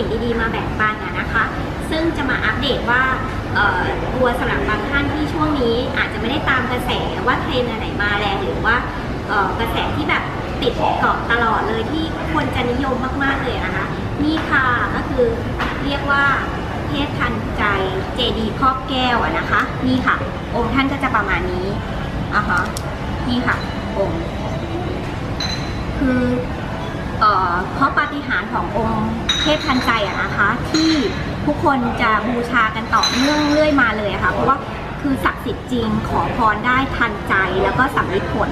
ิ่งดีๆ มาแบ่งปันนะคะ ซึ่งจะมาอัปเดตว่าตัวสำหรับบางท่านที่ช่วงนี้อาจจะไม่ได้ตามกระแสว่าเทรนอันไหนมาแรงหรือว่ากระแสที่แบบติดเกาะตลอดเลยที่คนจะนิยมมากๆเลยนะคะนี่ค่ะก็คือเรียกว่าเทพทันใจเจดีครอบแก้วนะคะนี่ค่ะ องค์ท่านก็จะประมาณนี้อะฮะนี่ค่ะองค์คือเอ่อเพราะปาฏิหาริย์ขององค์ เทพทันใจอะนะคะ ที่ทุกคนจะบูชากันต่อเนื่องเรื่อยมาเลยอะค่ะเพราะว่าคือศักดิ์สิทธิ์จริงขอพรได้ทันใจแล้วก็สำเร็จผล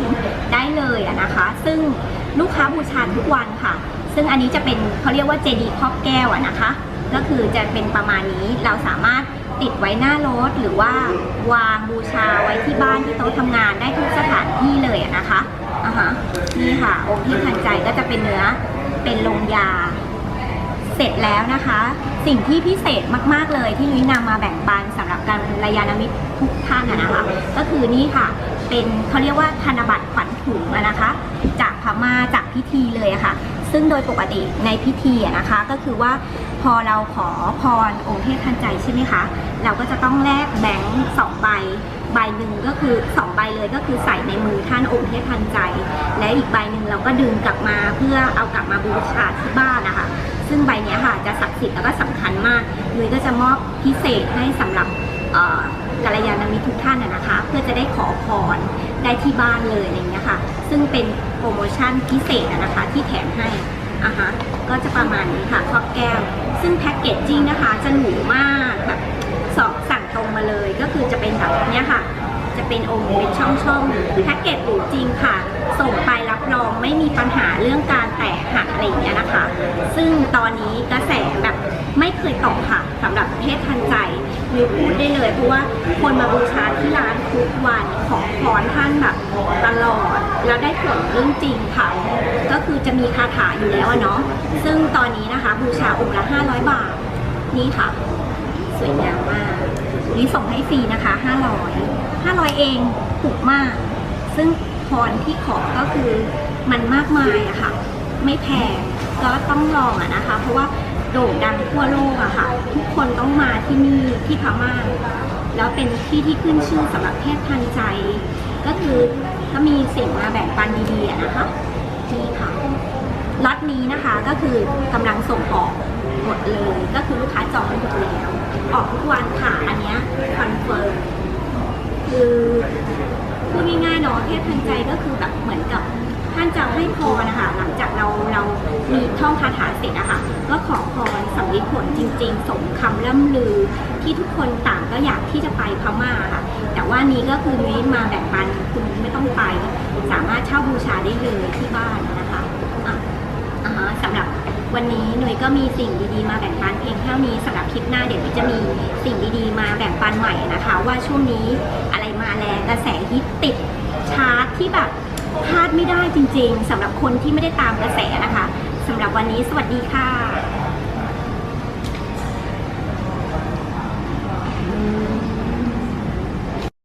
ได้เลยอะนะคะ ซึ่งลูกค้าบูชาทุกวันค่ะ ซึ่งอันนี้จะเป็นเขาเรียกว่าเจดีย์ครอบแก้วอะนะคะ ก็คือจะเป็นประมาณนี้เราสามารถติดไว้หน้ารถหรือว่าวางบูชาไว้ที่บ้านที่โต๊ะทำงานได้ทุกสถานที่เลยอะนะคะอ่าฮะนี่ค่ะองค์ที่ทันใจก็จะเป็นเนื้อเป็นลงยา เสร็จแล้วนะคะ สิ่งที่พิเศษมาก ๆ เลยที่นุ้ยนำมาแบ่งปันสำหรับการรายานามิตรทุกท่านนะคะ ก็คือนี่ค่ะเป็นเขาเรียกว่าธนบัตรขวัญถุงนะคะ จากพม่าจากพิธีเลยะค่ะ ซึ่งโดยปกติในพิธีนะคะก็คือว่าพอเราขอพรองค์เทพทันใจใช่ไหมคะเราก็จะต้องแลกแบงค์สองใบใบหนึ่งก็คือสองใบเลยก็คือใส่ในมือท่านองค์เทพทันใจ และอีกใบหนึ่งเราก็ดึงกลับมาเพื่อเอากลับมาบูชาที่บ้านนะคะ ซึ่งใบนี้ค่ะจะศักดิ์สิทธิ์แล้วก็สำคัญมากนุ้ยก็จะมอบพิเศษให้สำหรับกัลยาณมิตรทุกท่านนะคะ เพื่อจะได้ขอพรได้ที่บ้านเลยอะไรอย่างเงี้ยค่ะ ซึ่งเป็นโปรโมชั่นพิเศษนะคะที่แถมให้อะฮะก็จะประมาณนี้ค่ะครอบแก้ว ซึ่งแพ็กเกจจิ้งนะคะจะหรูมากแบบสอบสั่งตรงมาเลยก็คือจะเป็นแบบเนี้ยค่ะ จะเป็นองค์เป็นช่องๆแพ็กเกจหรูจริงค่ะ ส่งไปรับรองไม่มีปัญหาเรื่องการแตกหักอะไรอย่างเงี้ยนะคะ ซึ่งตอนนี้กระแสแบบไม่เคยตกค่ะสำหรับเทพทันใจมีพูดได้เลยเพราะว่าคนมาบูชาที่ร้านทุกวันของพรท่านแบบตลอดแล้วได้ผลเรื่องจริงค่ะ ก็คือจะมีคาถาอยู่แล้วเนาะซึ่งตอนนี้นะคะบูชาองค์ละ 500 บาท นี่ค่ะ สวยงามมากนี่ส่งให้ฟรีนะคะ 500 500 เองถูกมาก ซึ่ง พรที่ขอก็คือมันมากมายอะค่ะ ไม่แพงก็ต้องลองอะนะคะ เพราะว่าโด่งดังทั่วโลกอะค่ะ ทุกคนต้องมาที่นี่ที่พม่าแล้วเป็นที่ที่ขึ้นชื่อสำหรับเทพทันใจ ก็คือก็มีสิ่งมาแบ่งปันดีๆนะคะนี่ค่ะล็อตนี้นะคะก็คือกำลังส่งออกหมดเลย ก็คือลูกค้าจองหมดแล้ว ออกทุกวันค่ะอันเนี้ยคอนเฟิร์มคือ ง่ายๆเนาะเทพทันใจก็คือแบบเหมือนกับท่านจะให้พรนะคะหลังจากเราเรามีท่องคาถาเสร็จอะค่ะก็ขอพรสำลิดผลจริง ๆ สมคำล่ำลือที่ทุกคนต่างก็อยากที่จะไปพม่าค่ะ แต่ว่านี้ก็คือนุ้ยมาแบ่งปันคุณไม่ต้องไป สามารถเช่าบูชาได้เลยที่บ้านนะคะะอ่าฮะสำหรับวันนี้หนุ่ยก็มีสิ่งดีๆมาแบ่งปันเพียงเท่านี้สำหรับคลิปหน้าเดี๋ยวหน่ยจะมีสิ่งดีๆ มาแบ่งปันใหม่นะคะ ว่าช่วงนี้อะไรมาแรงกระแสฮิตติดชาร์ตที่แบบพลาดไม่ได้จริง ๆสำหรับคนที่ไม่ได้ตามกระแสนะคะสำหรับวันนี้สวัสดีค่ะ